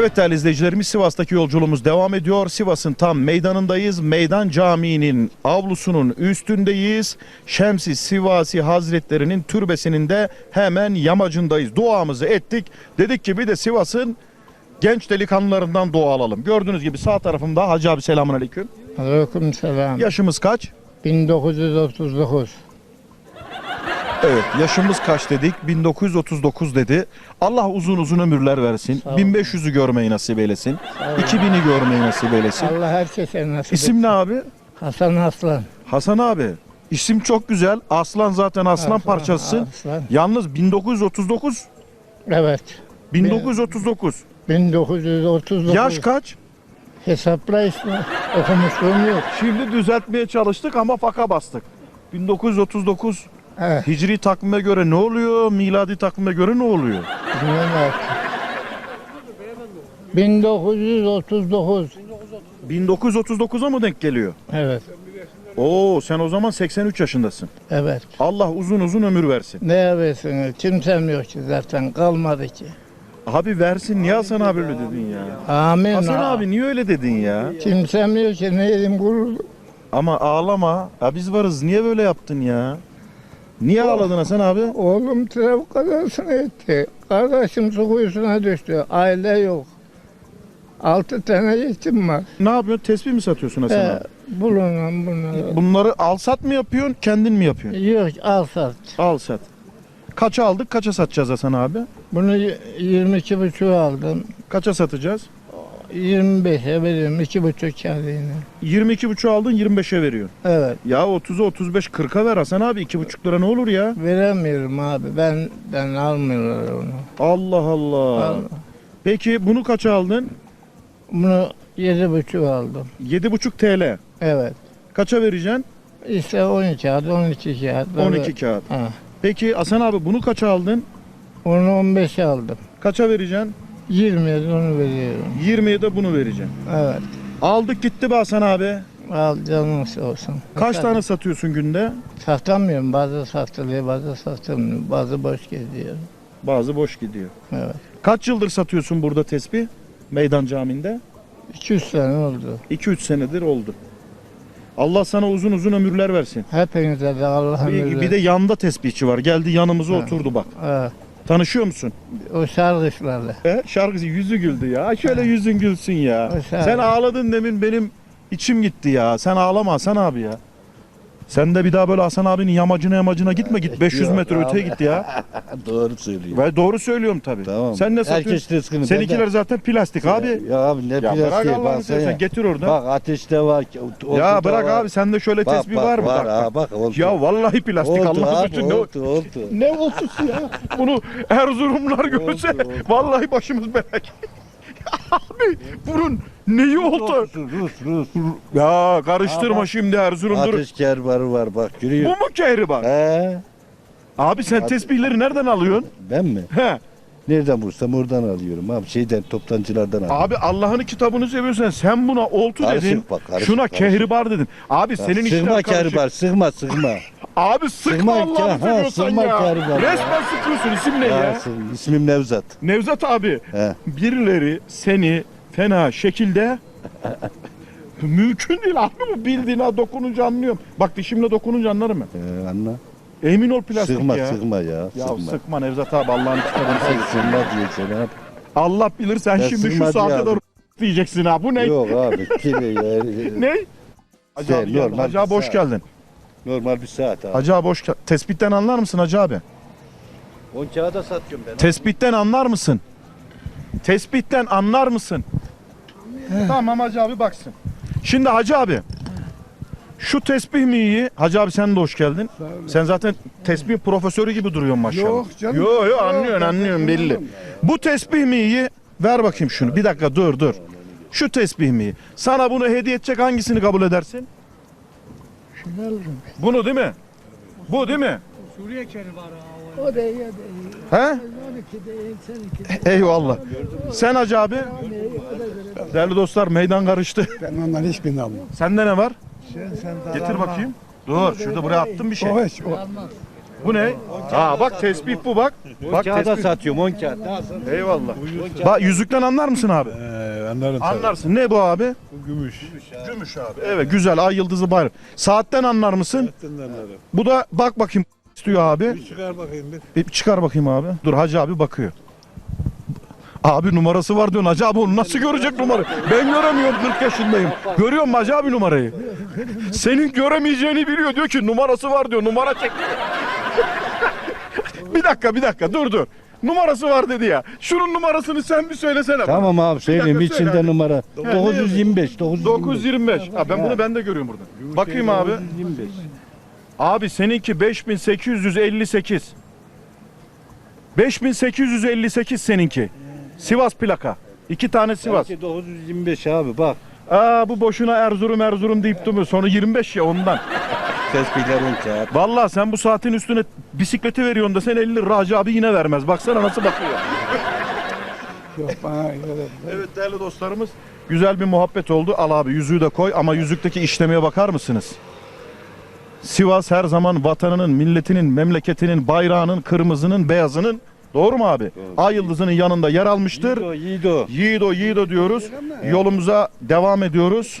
Evet değerli izleyicilerimiz Sivas'taki yolculuğumuz devam ediyor. Sivas'ın tam meydanındayız. Meydan Camii'nin avlusunun üstündeyiz. Şemsi Sivasi Hazretleri'nin türbesinin de hemen yamacındayız. Duamızı ettik. Dedik ki bir de Sivas'ın genç delikanlılarından dua alalım. Gördüğünüz gibi sağ tarafımda Hacı abi selamun aleyküm. Aleyküm selam. Yaşımız kaç? 1939. Evet yaşımız kaç dedik? 1939 dedi. Allah uzun uzun ömürler versin. Sağ ol. 1500'ü görmeyi nasip eylesin. 2000'i görmeyi nasip eylesin. Allah herkese nasip İsim ne abi? Hasan Aslan. Hasan abi. İsim çok güzel. Aslan zaten aslan, Aslan, parçası. Aslan. Yalnız 1939 Evet. 1939. 1939. Yaş kaç? Hesapla işte. Okumuşluğum yok. Şimdi düzeltmeye çalıştık ama faka bastık. 1939 Evet. Hicri takvime göre ne oluyor? Miladi takvime göre ne oluyor? Bilmem artık. 1939. 1939'a mı denk geliyor? Evet. Oo sen o zaman 83 yaşındasın. Evet. Allah uzun uzun ömür versin. Ne yapıyorsunuz? Kimsem yok ki zaten. Kalmadı ki. Abi versin niye Hasan abi öyle dedin ya? Amin. Hasan ha. abi niye öyle dedin ya? Kimsem yok ki. Ne yedim gurur. Ama ağlama. Ya biz varız. Niye böyle yaptın ya? Niye ağladın Hasan abi? Oğlum trafik kazasını etti. Kardeşim su kuyusuna düştü. Aile yok. Altı tane yetim var. Ne yapıyorsun? Tespih mi satıyorsun Hasan He, abi? bulunan bunları. Bunları al sat mı yapıyorsun? Kendin mi yapıyorsun? Yok al sat. Al sat. Kaça aldık? Kaça satacağız Hasan abi? Bunu y- 22 buçuk aldım. Kaça satacağız? 25'e veriyorum. 2 buçuk kârıyla. 22,5 aldın 25'e veriyorsun. Evet. Ya 30'a 35 40'a ver Hasan abi. 2,5 lira ne olur ya? Veremiyorum abi. Ben ben almıyorlar onu. Allah Allah. Al- Peki bunu kaça aldın? Bunu yedi buçuk aldım. 7,5 TL. Evet. Kaça vereceksin? İşte 12 kağıt, 12 kağıt. 12 kağıt. Ha. Peki Hasan abi bunu kaça aldın? Onu 15'e aldım. Kaça vereceksin? 20'ye de onu veriyorum. 20'ye de bunu vereceksin. Evet. Aldık gitti be Hasan abi. Al canın sağ olsun. Kaç Fakat tane satıyorsun günde? Satamıyorum. Bazı satılıyor, bazı satılmıyor. Bazı boş geziyor. Bazı boş gidiyor. Evet. Kaç yıldır satıyorsun burada tesbih? Meydan Camii'nde? 200 sene oldu. 2-3 senedir oldu. Allah sana uzun uzun ömürler versin. Hepinize de Allah'ın Bir, bir de yanda tesbihçi var. Geldi yanımıza Ha. oturdu bak. Evet. Tanışıyor musun? O şarkışlarla. He? Şarkıcı yüzü güldü ya. Şöyle yüzün gülsün ya. Sen ağladın demin benim içim gitti ya. Sen ağlama Hasan abi ya. Sen de bir daha böyle Hasan abinin yamacına yamacına gitme git 500 Yok metre abi. öteye git ya. Doğru söylüyor. Ve doğru söylüyorum tabii. Tamam. Sen ne satıyorsun? Herkes rızkını Seninkiler benden- zaten plastik abi. Ya abi ne Ya bırak plastiği Allah'ını bak sen seversen getir oradan. Bak ateşte var. ya bırak var. abi sende şöyle Bak, tesbih bak, var mı? Var Bak, bak. ha, bak oldu. Ya vallahi plastik oldu Allah abi, için ne, oldu, oldu. ne oltusu ya? Bunu Erzurumlar görse oldu. vallahi başımız belak. Abi bunun neyi oldu? Rus, Rus, Rus. Ya karıştırma şimdi Erzurum'dur. Ateş kervarı var bak Bu mu kehribar? He, Abi sen tesbihleri nereden alıyorsun? ben mi? He. Nereden vursam oradan alıyorum abi. Şeyden toptancılardan alıyorum. Abi Allah'ın kitabını seviyorsan sen buna oltu Karışık dedin. bak, karışık, şuna karışık. kehribar dedin. Abi senin işler sıkma karışık. kervar, sıkma sıkma. Abi sıkma Sıkma Allah'ını ke- ha, seviyorsan ya. ya. Resmen sıkıyorsun isim ne Ya, ya? sı- İsmim Nevzat. Nevzat abi He. birileri seni fena şekilde mümkün değil abi bu bildiğine dokununca anlıyorum. Bak dişimle dokununca anlarım ben. Ee, anla. Emin ol plastik Sıkma ya. sıkma ya. Ya sıkma. sıkma Nevzat abi Allah'ın kitabını Sen sev. sıkma diyeceksin abi. Allah bilir sen Ya şimdi şu sıkma saatte diye de abi. diyeceksin ha. Bu ne? Yok abi. Kire ya. Ne? Hacı Şey, abi, normal bir hoş geldin. Normal bir saat abi. Hacı abi hoş geldin. Tespitten anlar mısın Hacı abi? On kağıda satıyorum ben. Tespitten anlar mısın? Tespitten anlar mısın? tamam Hacı abi baksın. Şimdi Hacı abi. Şu tesbih mi iyi? Hacı abi sen de hoş geldin. Sen zaten tesbih profesörü gibi duruyorsun maşallah. Yok canım. Yok yok anlıyorsun anlıyorsun belli. Bu tesbih mi iyi? Ver bakayım şunu. Bir dakika dur dur. Şu tesbih mi iyi? Sana bunu hediye edecek hangisini kabul edersin? Şunu alırım. Bunu değil mi? Bu değil mi? O da iyi, o da iyi. He? 12 değil, seninki. Eyvallah. Sen Hacı abi? Değerli dostlar meydan karıştı. Ben ondan hiçbirini almam. Sende ne var? Sen, sen Getir bakayım. Dur şurada buraya attım bir şey. O hiç, o, Bu ne? Aa bak tespih bu bak. Bak Kağıda tespih. satıyorum 10 kağıt. Eyvallah. Bak yüzükten anlar mısın abi? Ee, anlarım tabii. Anlarsın. Ne bu abi? Bu gümüş. Gümüş abi. Evet güzel ay yıldızı bayram. Saatten anlar mısın? Zaten anlarım. Bu da bak bakayım istiyor abi. Bir çıkar bakayım bir. Bir çıkar bakayım abi. Dur Hacı abi bakıyor. Abi numarası var diyorsun Hacı abi onu nasıl görecek numarayı? Ben göremiyorum 40 yaşındayım. Görüyor musun Hacı abi numarayı? Senin göremeyeceğini biliyor diyor ki numarası var diyor numara çek. bir dakika bir dakika dur dur. Numarası var dedi ya. Şunun numarasını sen bir söylesene. bana. Tamam abi söyleyeyim dakika, söyle içinde hadi. numara. 925 925. 925. Ha, ben bunu ben de görüyorum burada. Bakayım abi. 925. Abi seninki 5858. 5858 seninki. Sivas plaka. İki tane Sivas. Belki 925 abi bak. Aa bu boşuna Erzurum Erzurum deyip durmuyor. Sonu 25 ya ondan. Tespihler 10 kağıt. Vallahi sen bu saatin üstüne bisikleti veriyorsun da sen 50 lira Hacı abi yine vermez. Baksana nasıl bakıyor. Yok bana göre. Evet değerli dostlarımız güzel bir muhabbet oldu. Al abi yüzüğü de koy ama yüzükteki işlemeye bakar mısınız? Sivas her zaman vatanının, milletinin, memleketinin, bayrağının, kırmızının, beyazının doğru mu abi? Ay yıldızının yanında yer almıştır. Yiğido, Yiğido. Yiğido Yiğido diyoruz. Yolumuza devam ediyoruz.